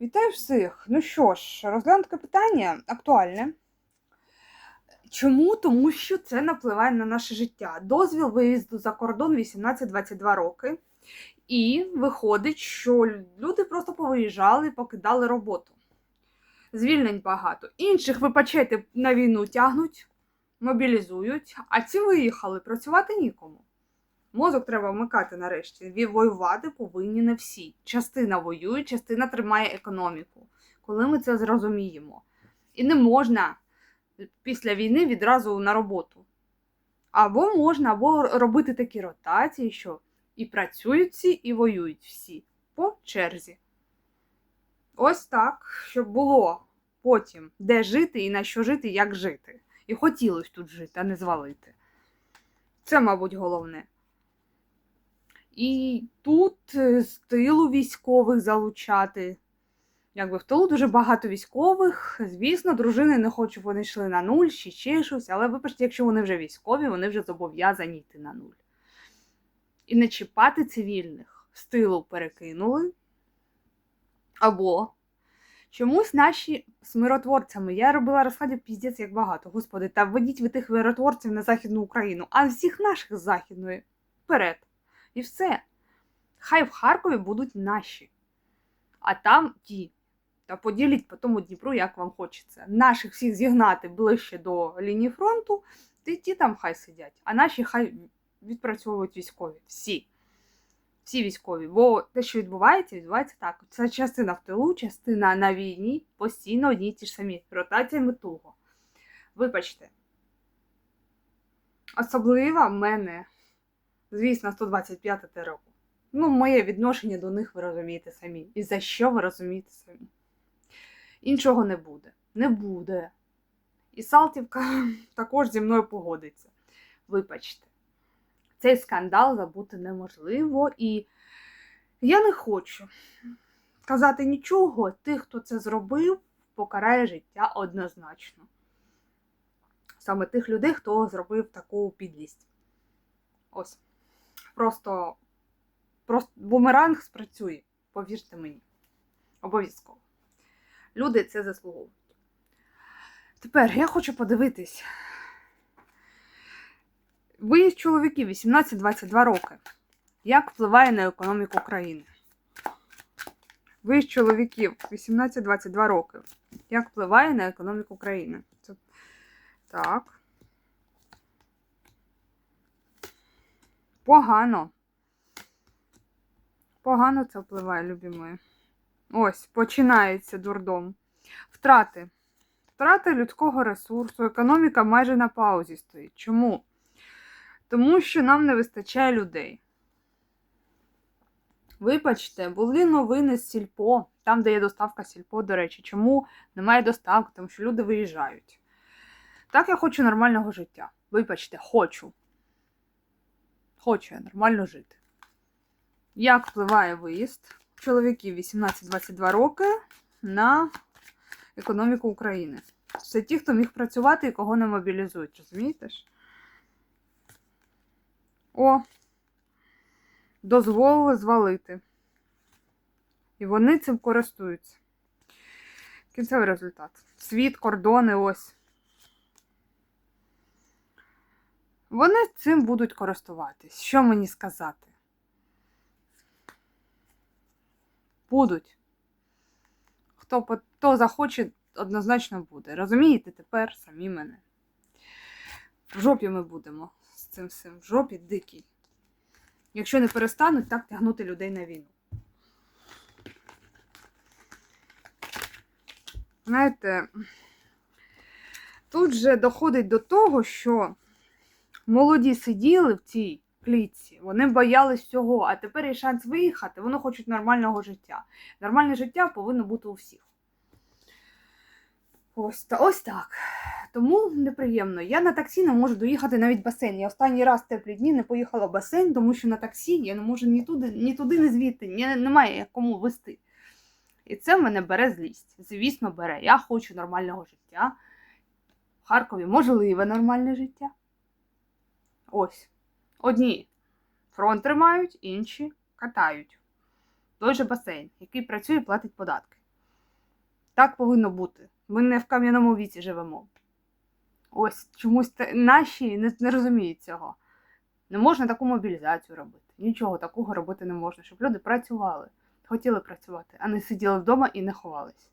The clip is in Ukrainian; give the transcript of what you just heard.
Вітаю всіх! Ну що ж, розглянемо питання актуальне. Чому? Тому що це напливає на наше життя. Дозвіл виїзду за кордон 18-22 роки. І виходить, що люди просто повиїжджали, покидали роботу. Звільнень багато. Інших, вибачайте, на війну тягнуть, мобілізують, а ці виїхали, працювати нікому. Мозок треба вмикати нарешті. Воювати повинні не всі. Частина воює, частина тримає економіку. Коли ми це зрозуміємо. І не можна після війни відразу на роботу. Або можна, або робити такі ротації, що і працюють всі, і воюють всі по черзі. Ось так, щоб було потім де жити і на що жити, як жити. І хотілося тут жити, а не звалити. Це, мабуть, головне. І тут е, з тилу військових залучати. Якби в тилу дуже багато військових. Звісно, дружини не хочуть, вони йшли на нуль чи ще щось, але вибачте, якщо вони вже військові, вони вже зобов'язані йти на нуль. І не чіпати цивільних з тилу перекинули. Або чомусь наші з миротворцями. Я робила розкладів піздець як багато. Господи, та введіть ви тих миротворців на Західну Україну, а всіх наших з Західної вперед. І все. Хай в Харкові будуть наші, а там ті. Та поділіть по тому Дніпру, як вам хочеться. Наших всіх зігнати ближче до лінії фронту, ти ті там хай сидять, а наші хай відпрацьовують військові. Всі. Всі військові. Бо те, що відбувається, відбувається так. Це частина в тилу, частина на війні, постійно одні й ті ж самі. Ротаціями туго. Вибачте. Особливо мене звісно, 125 ТРО. Ну, моє відношення до них ви розумієте самі. І за що ви розумієте самі? Іншого не буде. Не буде. І Салтівка також зі мною погодиться. Вибачте, цей скандал забути неможливо, і я не хочу казати нічого. Тих, хто це зробив, покарає життя однозначно. Саме тих людей, хто зробив таку підлість. Ось. Просто, просто бумеранг спрацює, повірте мені. Обов'язково. Люди це заслуговують. Тепер я хочу подивитись. Виїзд чоловіків 18-22 роки. Як впливає на економіку країни? Виїзд чоловіків 18-22 роки. Як впливає на економіку країни? Так. Погано. Погано це впливає, любі мої. Ось, починається дурдом. Втрати. Втрати людського ресурсу, економіка майже на паузі стоїть. Чому? Тому що нам не вистачає людей. Вибачте, були новини з Сільпо, там, де є доставка Сільпо, до речі. Чому немає доставки? Тому що люди виїжджають. Так я хочу нормального життя. Вибачте, хочу. Хочу я нормально жити. Як впливає виїзд чоловіків 18-22 роки на економіку України? Це ті, хто міг працювати і кого не мобілізують, розумієте ж? О, дозволили звалити. І вони цим користуються. Кінцевий результат. Світ, кордони, ось. Вони цим будуть користуватись. Що мені сказати? Будуть. Хто, хто захоче, однозначно буде. Розумієте, тепер самі мене. В жопі ми будемо з цим всім. В жопі дикій. Якщо не перестануть так тягнути людей на війну. Знаєте, тут же доходить до того, що молоді сиділи в цій клітці, вони боялись всього, а тепер є шанс виїхати, вони хочуть нормального життя. Нормальне життя повинно бути у всіх. Ось, та, ось так. Тому неприємно. Я на таксі не можу доїхати навіть в басейн. Я останній раз в теплі дні не поїхала в басейн, тому що на таксі я не можу ні туди, ні туди, ні звідти. Ні, немає кому вести. І це мене бере злість. Звісно, бере. Я хочу нормального життя. В Харкові можливе нормальне життя. Ось. Одні фронт тримають, інші катають. Той же басейн, який працює і платить податки. Так повинно бути. Ми не в кам'яному віці живемо. Ось чомусь наші не, не розуміють цього. Не можна таку мобілізацію робити. Нічого такого робити не можна, щоб люди працювали, хотіли працювати, а не сиділи вдома і не ховались.